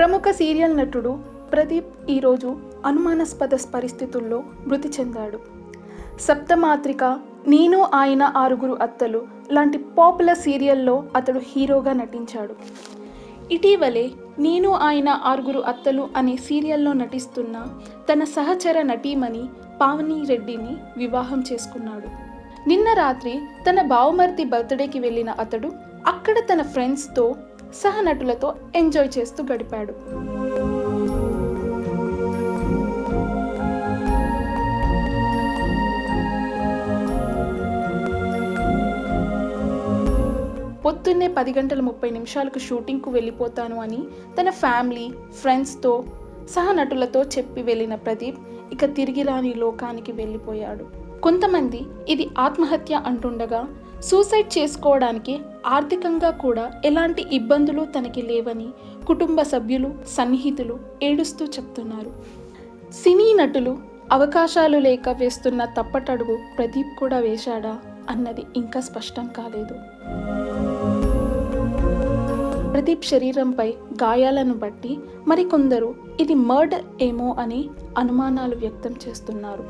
ప్రముఖ సీరియల్ నటుడు ప్రదీప్ ఈరోజు అనుమానాస్పద పరిస్థితుల్లో మృతి చెందాడు. సప్తమాత్రిక నేను ఆయన ఆరుగురు అత్తలు లాంటి పాపులర్ సీరియల్లో అతడు హీరోగా నటించాడు. ఇటీవలే నేను ఆయన ఆరుగురు అత్తలు అనే సీరియల్లో నటిస్తున్న తన సహచర నటీమణి పావని రెడ్డిని వివాహం చేసుకున్నాడు. నిన్న రాత్రి తన బావమర్తి బర్త్డేకి వెళ్ళిన అతడు అక్కడ తన ఫ్రెండ్స్తో సహనటులతో ఎంజాయ్ చేస్తూ గడిపాడు. పొద్దున్నే పది గంటల ముప్పై నిమిషాలకు షూటింగ్కు వెళ్ళిపోతాను అని తన ఫ్యామిలీ ఫ్రెండ్స్తో సహనటులతో చెప్పి వెళ్ళిన ప్రదీప్ ఇక తిరిగి రాని లోకానికి వెళ్ళిపోయాడు. కొంతమంది ఇది ఆత్మహత్య అంటుండగా సూసైడ్ చేసుకోవడానికి ఆర్థికంగా కూడా ఎలాంటి ఇబ్బందులు తనకి లేవని కుటుంబ సభ్యులు సన్నిహితులు ఏడుస్తూ చెప్తున్నారు. సినీ నటులు అవకాశాలు లేక వేస్తున్న తప్పటడుగు ప్రదీప్ కూడా వేశాడా అన్నది ఇంకా స్పష్టం కాలేదు. ప్రదీప్ శరీరంపై గాయాలను బట్టి మరికొందరు ఇది మర్డర్ ఏమో అని అనుమానాలు వ్యక్తం చేస్తున్నారు.